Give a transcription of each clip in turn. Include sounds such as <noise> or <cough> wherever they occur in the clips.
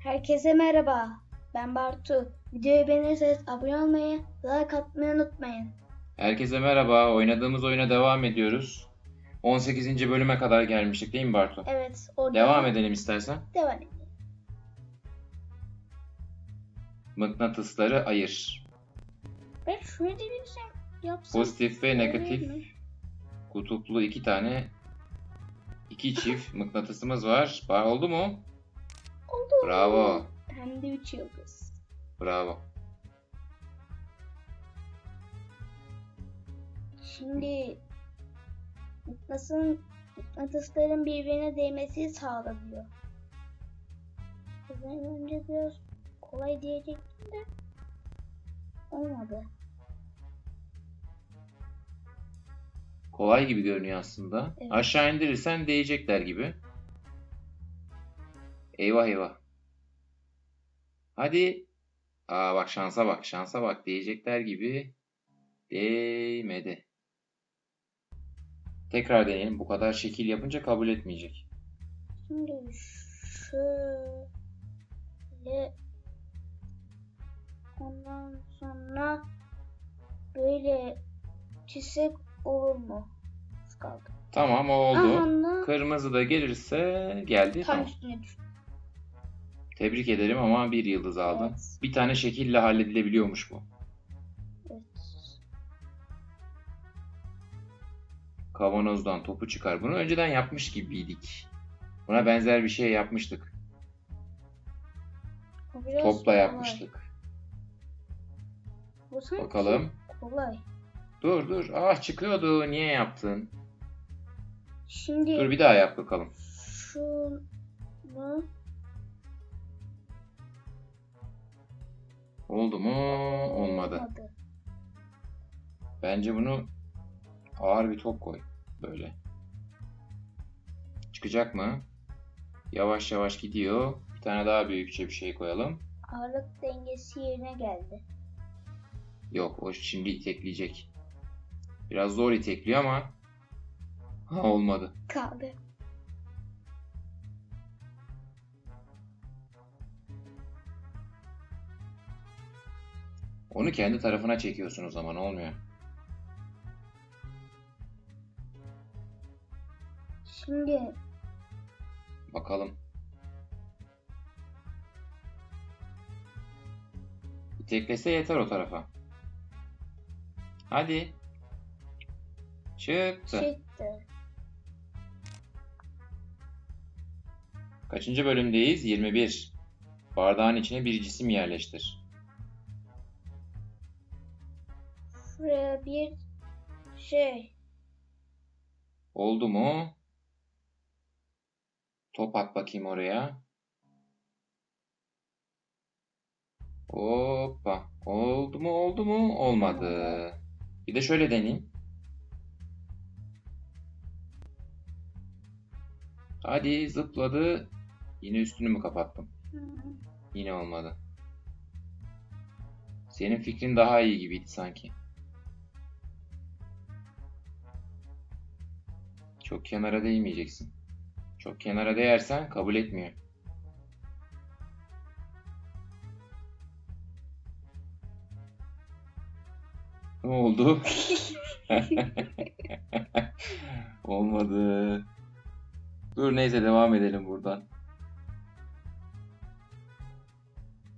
Herkese merhaba. Ben Bartu. Videoyu beğenirseniz abone olmayı, like atmayı unutmayın. Herkese merhaba. Oynadığımız oyuna devam ediyoruz. 18. bölüme kadar gelmiştik değil mi Bartu? Evet, orada Devam edelim istersen. Devam edelim. Mıknatısları ayır. Ben şöyle bir yapsam. Pozitif ve negatif kutuplu iki tane iki çift mıknatısımız var. Var oldu mu? Bravo. Hem de 3 yıldız. Bravo. Şimdi mıknatısın, mıknatısların birbirine değmesi sağlanıyor. Ben önce biraz kolay diyecektim de olmadı. Kolay gibi görünüyor aslında. Evet. Aşağı indirirsen değecekler gibi. Eyvah eyvah. Hadi. Aa bak şansa bak. Şansa bak. Değecekler gibi. Değmedi. Tekrar deneyelim. Bu kadar şekil yapınca kabul etmeyecek. Şimdi şöyle ondan sonra böyle çizsek olur mu? Kaldı. Tamam oldu. Aha, Kırmızı da gelirse geldi. tam Tamam. üstüne düştü. Tebrik ederim ama bir yıldız aldın. Evet. Bir tane şekille halledilebiliyormuş bu. Evet. Kavanozdan topu çıkar. Bunu önceden yapmış gibiydik. Buna benzer bir şey yapmıştık. Biraz Topla kolay. yapmıştık. Bu sanki Bakalım. Kolay. Dur dur. Ah çıkıyordu. Niye yaptın? Şimdi Dur bir daha yap bakalım. şunu Oldu mu? Olmadı. Bence bunu ağır bir top koy. Böyle. Çıkacak mı? Yavaş yavaş gidiyor. Bir tane daha büyükçe bir şey koyalım. Ağırlık dengesi yerine geldi. Yok o şimdi itekleyecek. Biraz zor itekliyor ama ha, olmadı. Kaldı. Onu kendi tarafına çekiyorsun o zaman olmuyor. Şimdi Bakalım. İteklese yeter o tarafa. Hadi. Çıktı. çıktı. Kaçıncı bölümdeyiz? 21. Bardağın içine bir cisim yerleştir. Şuraya bir şey. Oldu mu? Top at bakayım oraya. Hoppa. Oldu mu? Oldu mu? Olmadı. Bir de şöyle deneyeyim. Hadi zıpladı. Yine üstünü mü kapattım? Hı. Yine olmadı. Senin fikrin daha iyi gibiydi sanki. Çok kenara değmeyeceksin. Çok kenara değersen kabul etmiyor. Ne oldu? <laughs> Olmadı. Dur neyse devam edelim buradan.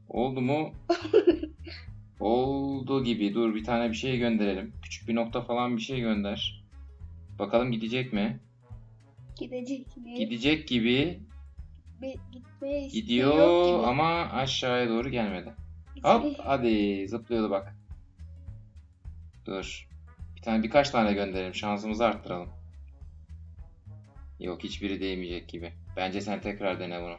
Oldu mu? <laughs> Oldu gibi. Dur bir tane bir şey gönderelim. Küçük bir nokta falan bir şey gönder. Bakalım gidecek mi? Gidecek mi? Gidecek gibi. Bir, gitmeye isteği Gidiyor gibi. ama aşağıya doğru gelmedi. Gitmeye- Hop hadi zıplıyordu bak. Dur. Bir tane birkaç tane gönderelim. Şansımızı arttıralım. Yok hiçbiri değmeyecek gibi. Bence sen tekrar dene bunu.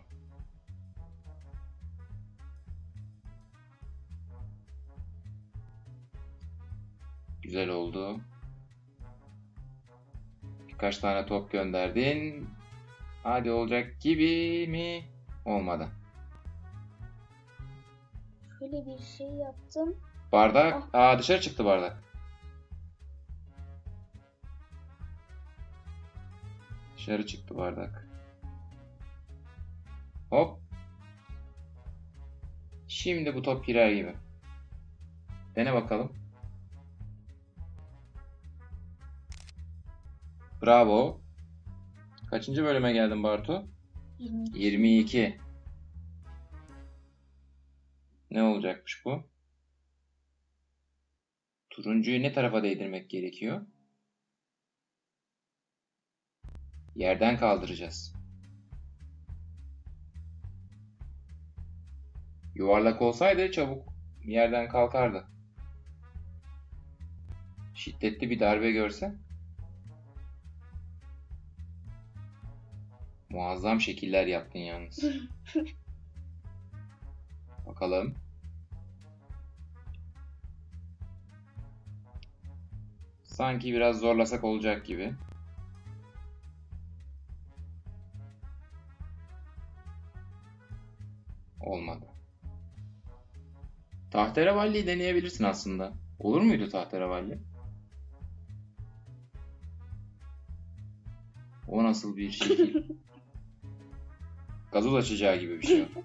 Güzel oldu. Birkaç tane top gönderdin. Hadi olacak gibi mi? Olmadı. Şöyle bir şey yaptım. Bardak. Aa dışarı çıktı bardak. Dışarı çıktı bardak. Hop. Şimdi bu top girer gibi. Dene bakalım. Bravo. Kaçıncı bölüme geldin Bartu? 22. 22. Ne olacakmış bu? Turuncuyu ne tarafa değdirmek gerekiyor? Yerden kaldıracağız. Yuvarlak olsaydı çabuk yerden kalkardı. Şiddetli bir darbe görse muazzam şekiller yaptın yalnız. <laughs> Bakalım. Sanki biraz zorlasak olacak gibi. Olmadı. Tahterevalliyi deneyebilirsin aslında. Olur muydu tahterevalli? O nasıl bir şekil? <laughs> Gazoz açacağı gibi bir şey. <laughs>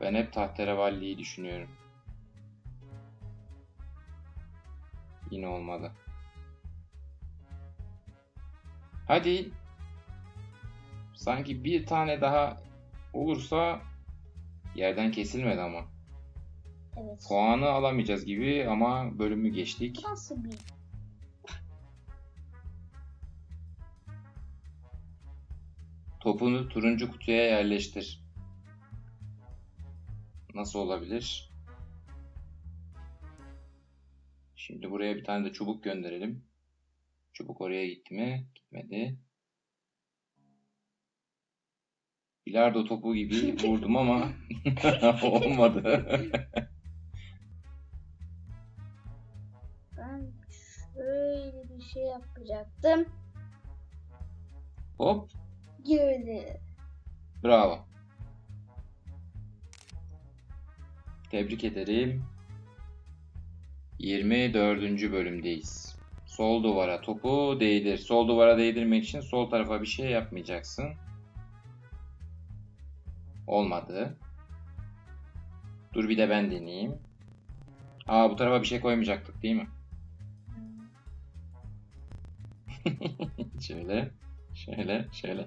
Ben hep tahterevalliyi düşünüyorum. Yine olmadı. Hadi. Sanki bir tane daha olursa yerden kesilmedi ama. Evet. Puanı alamayacağız gibi ama bölümü geçtik. Nasıl bir Topunu turuncu kutuya yerleştir. Nasıl olabilir? Şimdi buraya bir tane de çubuk gönderelim. Çubuk oraya gitti mi? Gitmedi. Bilardo topu gibi vurdum ama <laughs> olmadı. <laughs> ben şöyle bir şey yapacaktım. Hop, Girdi. bravo. Tebrik ederim. 24. bölümdeyiz. Sol duvara topu değdir. Sol duvara değdirmek için sol tarafa bir şey yapmayacaksın. Olmadı. Dur bir de ben deneyeyim. Aa bu tarafa bir şey koymayacaktık değil mi? <laughs> Şöyle, şöyle, şöyle.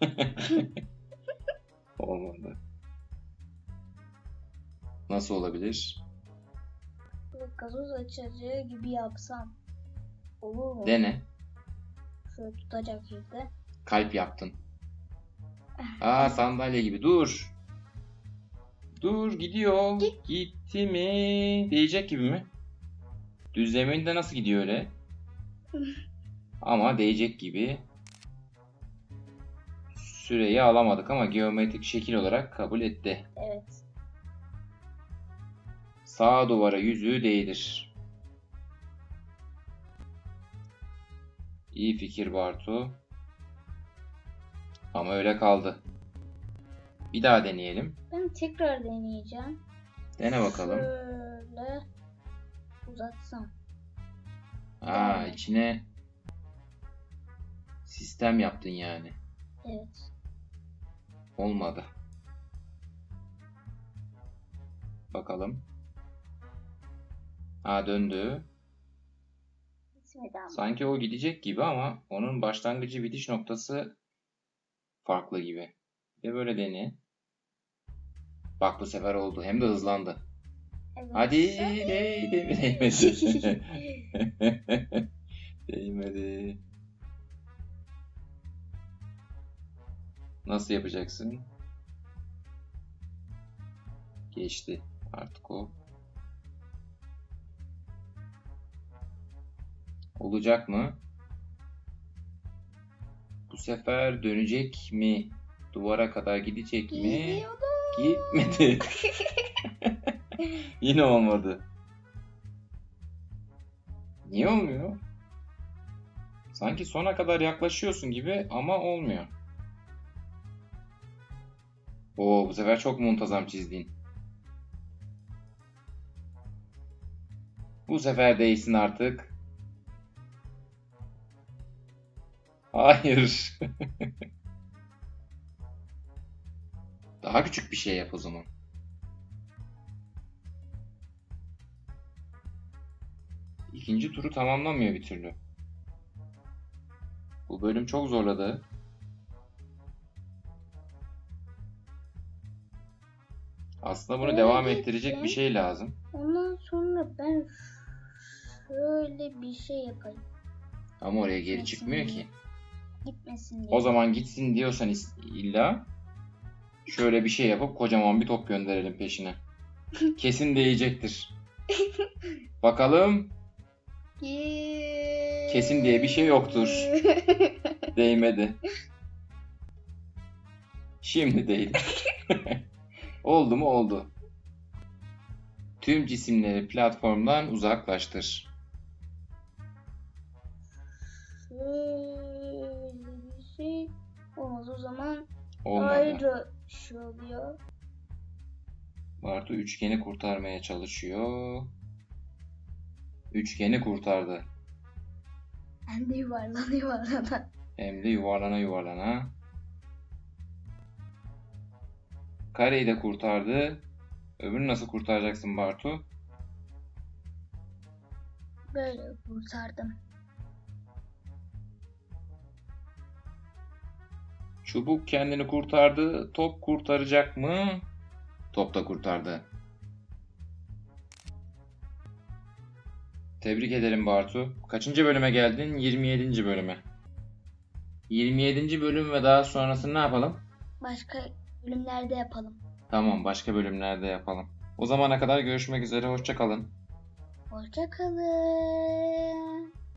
<laughs> Olmadı. Nasıl olabilir? Gazoz açacağı gibi yapsam. Olur mu? Dene. Şöyle tutacak yerde. Kalp yaptın. <laughs> Aa sandalye gibi. Dur. Dur gidiyor. Git. Gitti mi? Değecek gibi mi? Düz zeminde nasıl gidiyor öyle? <laughs> Ama değecek gibi. Süreyi alamadık ama geometrik şekil olarak kabul etti. Evet. Sağ duvara yüzüğü değdir. İyi fikir Bartu. Ama öyle kaldı. Bir daha deneyelim. Ben tekrar deneyeceğim. Dene bakalım. Şöyle uzatsam. Aa içine sistem yaptın yani. Evet. Olmadı. Bakalım. Ha döndü. Sanki o gidecek gibi ama onun başlangıcı bitiş noktası farklı gibi. Ve böyle dene. Bak bu sefer oldu. Hem de hızlandı. Evet. Hadi değdi değmedi. <laughs> <laughs> <laughs> Değmedi. Nasıl yapacaksın? Geçti artık o. Olacak mı? Bu sefer dönecek mi? Duvara kadar gidecek mi? Gidiyordu. Gitmedi. <laughs> Yine olmadı. Niye olmuyor? Sanki sona kadar yaklaşıyorsun gibi ama olmuyor. Oo bu sefer çok muntazam çizdin. Bu sefer değilsin artık. Hayır. <laughs> Daha küçük bir şey yap o zaman. İkinci turu tamamlamıyor bir türlü. Bu bölüm çok zorladı. Aslında bunu devam değil ettirecek bir şey lazım. Ondan sonra ben şöyle bir şey yapayım. Ama oraya geri çıkmıyor ki. Gitmesin diye. O zaman gitsin diyorsan is- illa şöyle bir şey yapıp kocaman bir top gönderelim peşine. <laughs> Kesin değecektir. Bakalım Kesin diye bir şey yoktur. <laughs> değmedi. Şimdi değdi. <laughs> Oldu mu oldu. Tüm cisimleri platformdan uzaklaştır. Şöyle bir şey olmaz o zaman Olmadı. ayrı şey oluyor. Bartu üçgeni kurtarmaya çalışıyor. Üçgeni kurtardı. Ben de yuvarlana yuvarlana. Hem de yuvarlana yuvarlana. Kareyi de kurtardı. Öbürünü nasıl kurtaracaksın Bartu? Böyle kurtardım. Çubuk kendini kurtardı. Top kurtaracak mı? Top da kurtardı. Tebrik ederim Bartu. Kaçıncı bölüme geldin? 27. bölüme. 27. bölüm ve daha sonrasını ne yapalım? Başka bölümlerde yapalım. Tamam, başka bölümlerde yapalım. O zamana kadar görüşmek üzere, hoşça kalın. Hoşça kalın.